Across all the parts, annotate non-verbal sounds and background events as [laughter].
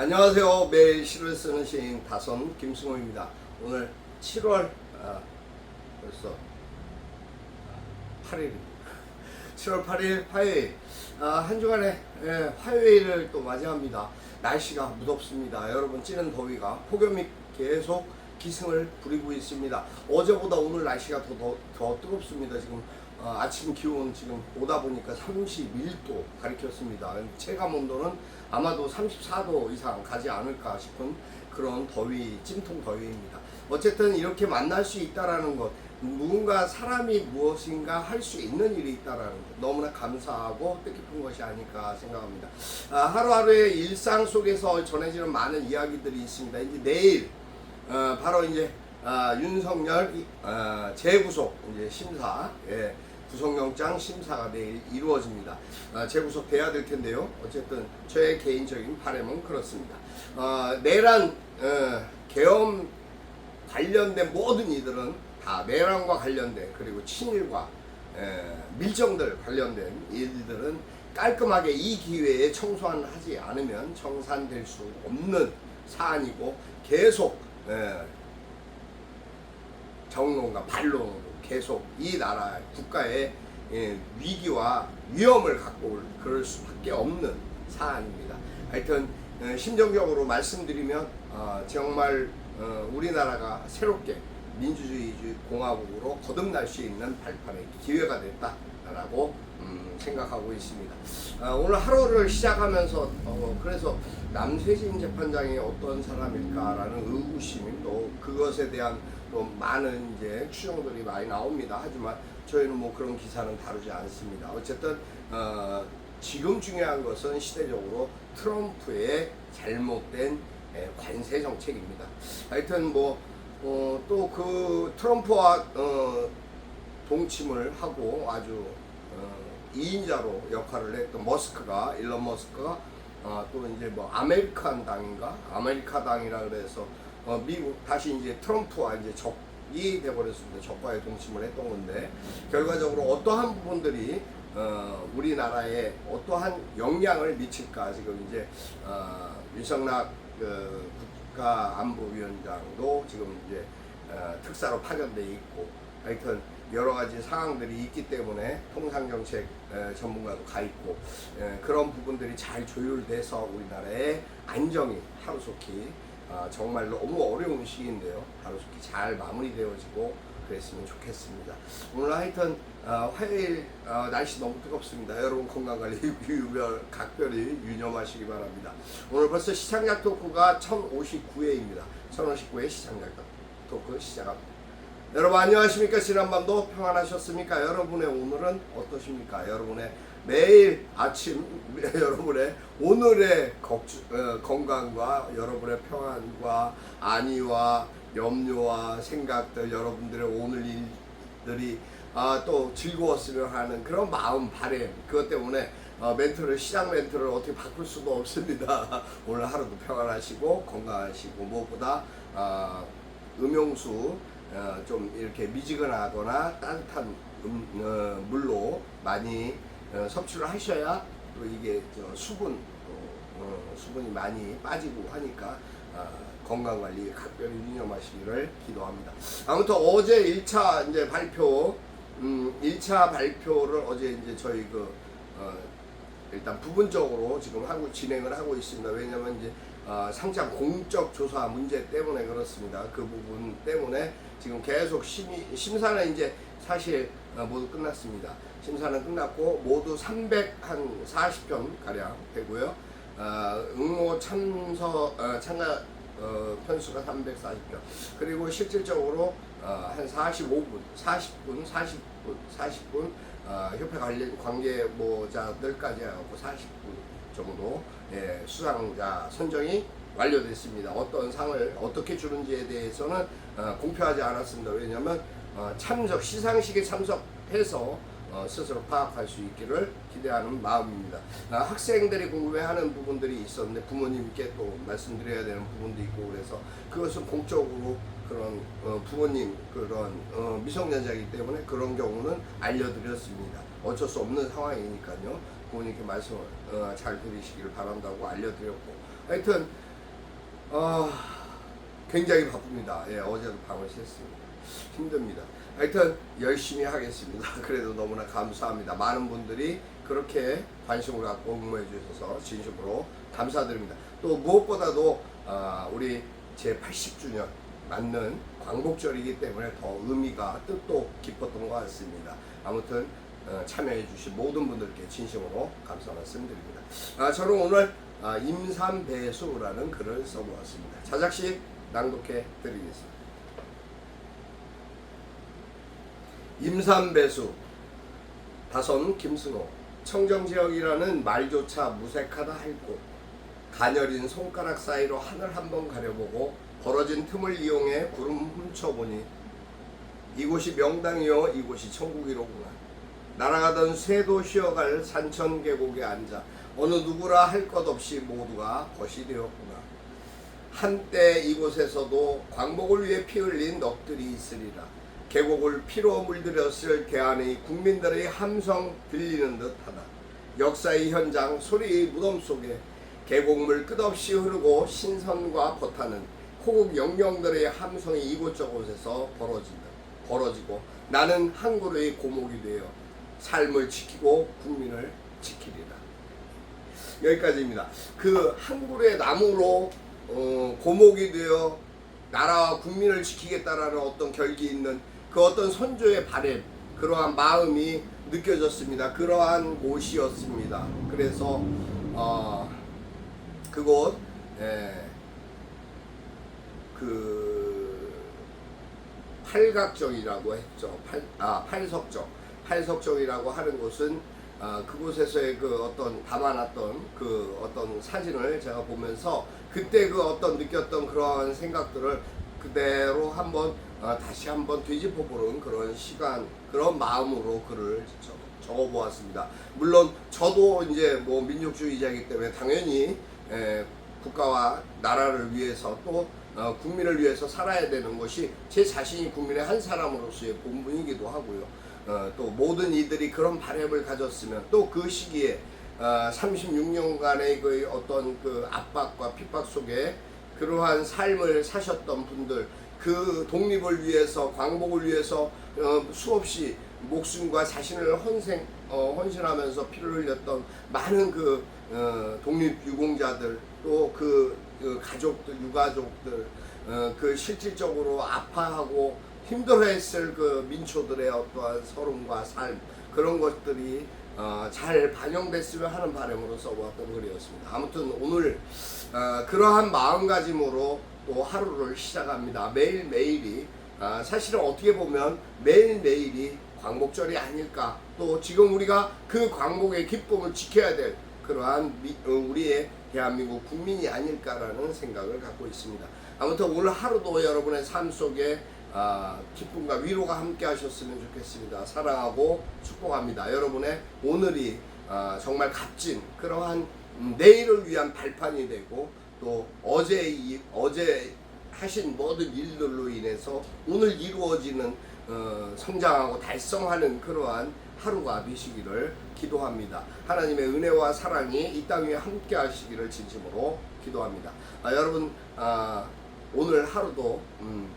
안녕하세요. 매일 시를 쓰는 시인 다선 김승호입니다. 오늘 7월 아, 벌써 8일입니다. 7월 8일 화요일 아, 한 주간의 예, 화요일을 또 맞이합니다. 날씨가 무덥습니다. 여러분 찌는 더위가 폭염이 계속 기승을 부리고 있습니다. 어제보다 오늘 날씨가 더, 더, 더 뜨겁습니다. 지금 어, 아침 기온 지금 오다 보니까 31도 가리켰습니다. 체감 온도는 아마도 34도 이상 가지 않을까 싶은 그런 더위, 찜통 더위입니다. 어쨌든 이렇게 만날 수 있다라는 것, 누군가 사람이 무엇인가 할 수 있는 일이 있다라는 것, 너무나 감사하고 뜻깊은 것이 아닐까 생각합니다. 아, 하루하루의 일상 속에서 전해지는 많은 이야기들이 있습니다. 이제 내일 어, 바로 이제 아, 윤석열 이- 아, 재구속 이제 심사, 예, 구속영장 심사가 내일 이루어집니다. 아, 재구속 돼야 될 텐데요. 어쨌든 저의 개인적인 바람은 그렇습니다. 어, 내란 어, 계엄 관련된 모든 이들은 다 내란과 관련된 그리고 친일과 에, 밀정들 관련된 일들은 깔끔하게 이 기회에 청소하지 않으면 청산될 수 없는 사안이고 계속 에, 정론과 반론으로 계속 이 나라 국가의 예, 위기와 위험을 갖고 올 그럴 수밖에 없는 사안입니다. 하여튼 어, 심정적으로 말씀드리면 어, 정말 어, 우리나라가 새롭게 민주주의 공화국으로 거듭날 수 있는 발판의 기회가 됐다 라고 음, 생각하고 있습니다. 아, 오늘 하루를 시작하면서 어, 그래서 남세진 재판장이 어떤 사람일까라는 의구심이 또 그것에 대한 또 많은 이제 추정들이 많이 나옵니다. 하지만 저희는 뭐 그런 기사는 다루지 않습니다. 어쨌든 어, 지금 중요한 것은 시대적으로 트럼프의 잘못된 에, 관세 정책입니다. 하여튼 뭐또그 트럼프와 어, 동침을 하고 아주 어, 2인자로 역할을 했던 머스크가 일론 머스크가 어, 또 이제 뭐 아메리칸 당인가 아메리카 당이라 그래서 어, 미국 다시 이제 트럼프와 이제 적이 돼버렸습니다. 적과의 동침을 했던 건데 결과적으로 어떠한 부분들이 어, 우리나라에 어떠한 영향을 미칠까 지금 이제 어, 그 국가안보위원장도 지금 이제 어, 특사로 파견돼 있고 하여튼 여러 가지 상황들이 있기 때문에 통상정책 에, 전문가도 가 있고 에, 그런 부분들이 잘 조율돼서 우리나라의 안정이 하루속히 아, 정말 너무 어려운 시기인데요. 하루속히 잘 마무리되어지고 그랬으면 좋겠습니다. 오늘 하여튼 어, 화요일 어, 날씨 너무 뜨겁습니다. 여러분 건강관리 [laughs] 유별 각별히 유념하시기 바랍니다. 오늘 벌써 시청자 토크가 1059회입니다. 1059회 시청자 토크 시작합니다. 여러분 안녕하십니까? 지난밤도 평안하셨습니까? 여러분의 오늘은 어떠십니까? 여러분의 매일 아침 [laughs] 여러분의 오늘의 어, 건강과 여러분의 평안과 안위와 염려와 생각들 여러분들의 오늘 일들이 아, 또 즐거웠으면 하는 그런 마음 바램 그것 때문에 어, 멘트를 시작 멘트를 어떻게 바꿀 수도 없습니다. [laughs] 오늘 하루도 평안하시고 건강하시고 무엇보다 아, 음용수 어, 좀 이렇게 미지근하거나 따뜻한 음, 어, 물로 많이 어, 섭취를 하셔야 또 이게 저 수분 어, 어, 수분이 많이 빠지고 하니까 아, 건강 관리 각별히 유념하시기를 기도합니다. 아무튼 어제 1차 이제 발표 음, 1차 발표를 어제 이제 저희 그 어, 일단 부분적으로 지금 하고 진행을 하고 있습니다. 왜냐면 이제 어, 상장 공적 조사 문제 때문에 그렇습니다. 그 부분 때문에 지금 계속 심의, 심사는 이제 사실 어, 모두 끝났습니다. 심사는 끝났고 모두 300한 40편 가량 되고요. 어, 응모 참석 어, 참가 어, 편수가 340편. 그리고 실질적으로 어, 한 45분, 40분, 40분, 40분 어, 협회 관련 관계모자들까지 하고 40분 정도 예, 수상자 선정이 완료됐습니다. 어떤 상을 어떻게 주는지에 대해서는 어, 공표하지 않았습니다. 왜냐하면 어, 참석 시상식에 참석해서 어, 스스로 파악할 수 있기를 기대하는 마음입니다. 아, 학생들이 궁금해하는 부분들이 있었는데 부모님께 또 말씀드려야 되는 부분도 있고 그래서 그것은 공적으로 그런 어, 부모님 그런 어, 미성년자이기 때문에 그런 경우는 알려드렸습니다. 어쩔 수 없는 상황이니까요. 부모님께 말씀을 어, 잘 들으시기를 바란다고 알려드렸고 하여튼 아, 굉장히 바쁩니다. 예, 어제도 밤을 샜습니다. 힘듭니다. 하여튼 열심히 하겠습니다. [laughs] 그래도 너무나 감사합니다. 많은 분들이 그렇게 관심을 갖고 응모해 주셔서 진심으로 감사드립니다. 또 무엇보다도 아, 우리 제 80주년 맞는 광복절이기 때문에 더 의미가 뜻도 깊었던 것 같습니다. 아무튼 어, 참여해 주신 모든 분들께 진심으로 감사 말씀드립니다. 아, 저는 오늘 아, 임산배수라는 글을 써보았습니다. 자작시 낭독해 드리겠습니다. 임산배수 다섬 김승호 청정지역이라는 말조차 무색하다 할 곳 가녀린 손가락 사이로 하늘 한번 가려보고 벌어진 틈을 이용해 구름 훔쳐보니 이곳이 명당이요 이곳이 천국이로구나. 날아가던 새도 쉬어갈 산천 계곡에 앉아 어느 누구라 할 것 없이 모두가 벗이 되었구나. 한때 이곳에서도 광복을 위해 피 흘린 넋들이 있으리라. 계곡을 피로 물들였을 대한의 국민들의 함성 들리는 듯하다. 역사의 현장 소리의 무덤 속에 계곡물 끝없이 흐르고 신선과 버타는 호국 영령들의 함성이 이곳저곳에서 벌어진다. 벌어지고 나는 한 그루의 고목이 되어 삶을 지키고 국민을 지키리라. 여기까지입니다. 그 한 그루의 나무로 어, 고목이 되어 나라와 국민을 지키겠다라는 어떤 결기 있는 그 어떤 선조의 바램 그러한 마음이 느껴졌습니다. 그러한 곳이었습니다. 그래서 어, 그곳 예, 그 팔각정이라고 했죠. 팔, 아 팔석정, 팔석정이라고 하는 곳은 아, 그곳에서의 그 어떤 담아놨던 그 어떤 사진을 제가 보면서 그때 그 어떤 느꼈던 그러한 생각들을 그대로 한번 아, 다시 한번 되짚어보는 그런 시간, 그런 마음으로 글을 적- 적어 보았습니다. 물론 저도 이제 뭐 민족주의자이기 때문에 당연히 에, 국가와 나라를 위해서 또 어, 국민을 위해서 살아야 되는 것이 제 자신이 국민의 한 사람으로서의 본분이기도 하고요. 어, 또 모든 이들이 그런 바램을 가졌으면 또 그 시기에 어, 36년간의 그 어떤 그 압박과 핍박 속에 그러한 삶을 사셨던 분들 그 독립을 위해서 광복을 위해서 어, 수없이 목숨과 자신을 헌생 어, 헌신하면서 피를 흘렸던 많은 그 어, 독립 유공자들 또그 가족들 유가족들 어, 그 실질적으로 아파하고 힘들어했을 그 민초들의 어떠한 서름과 삶 그런 것들이 어, 잘 반영됐으면 하는 바람으로 써보았던 글이었습니다. 아무튼 오늘 어, 그러한 마음가짐으로 또 하루를 시작합니다. 매일 매일이 아, 사실은 어떻게 보면 매일 매일이 광복절이 아닐까. 또 지금 우리가 그 광복의 기쁨을 지켜야 될 그러한 미- 어, 우리의 대한민국 국민이 아닐까라는 생각을 갖고 있습니다. 아무튼 오늘 하루도 여러분의 삶 속에 아, 기쁨과 위로가 함께 하셨으면 좋겠습니다. 사랑하고 축복합니다. 여러분의 오늘이 아, 정말 값진 그러한 음, 내일을 위한 발판이 되고 또 어제 이, 어제 하신 모든 일들로 인해서 오늘 이루어지는 어, 성장하고 달성하는 그러한 하루가 되시기를 기도합니다. 하나님의 은혜와 사랑이 이 땅 위에 함께 하시기를 진심으로 기도합니다. 아, 여러분 아, 오늘 하루도 음,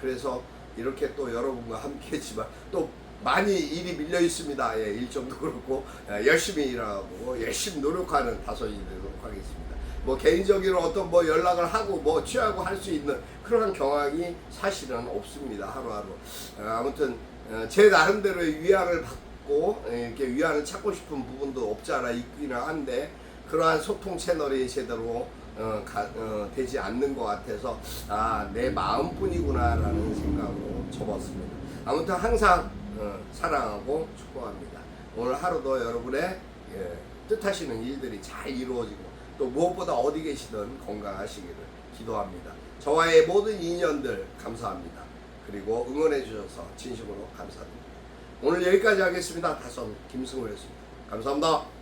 그래서 이렇게 또 여러분과 함께 했지만 또 많이 일이 밀려 있습니다. 예, 일정도 그렇고 예, 열심히 일하고 열심히 노력하는 다섯이 되도록 하겠습니다. 뭐 개인적으로 어떤 뭐 연락을 하고 뭐 취하고 할 수 있는 그러한 경향이 사실은 없습니다. 하루하루. 어, 아무튼 어, 제 나름대로의 위안을 받 고 예, 이렇게 위안을 찾고 싶은 부분도 없지 않아 있기는 한데 그러한 소통 채널이 제대로 어, 가, 어, 되지 않는 것 같아서 아 내 마음뿐이구나라는 생각으로 접었습니다. 아무튼 항상 어, 사랑하고 축복합니다. 오늘 하루도 여러분의 예, 뜻하시는 일들이 잘 이루어지고 또 무엇보다 어디 계시든 건강하시기를 기도합니다. 저와의 모든 인연들 감사합니다. 그리고 응원해 주셔서 진심으로 감사드립니다. 오늘 여기까지 하겠습니다. 다선 김승호였습니다. 감사합니다.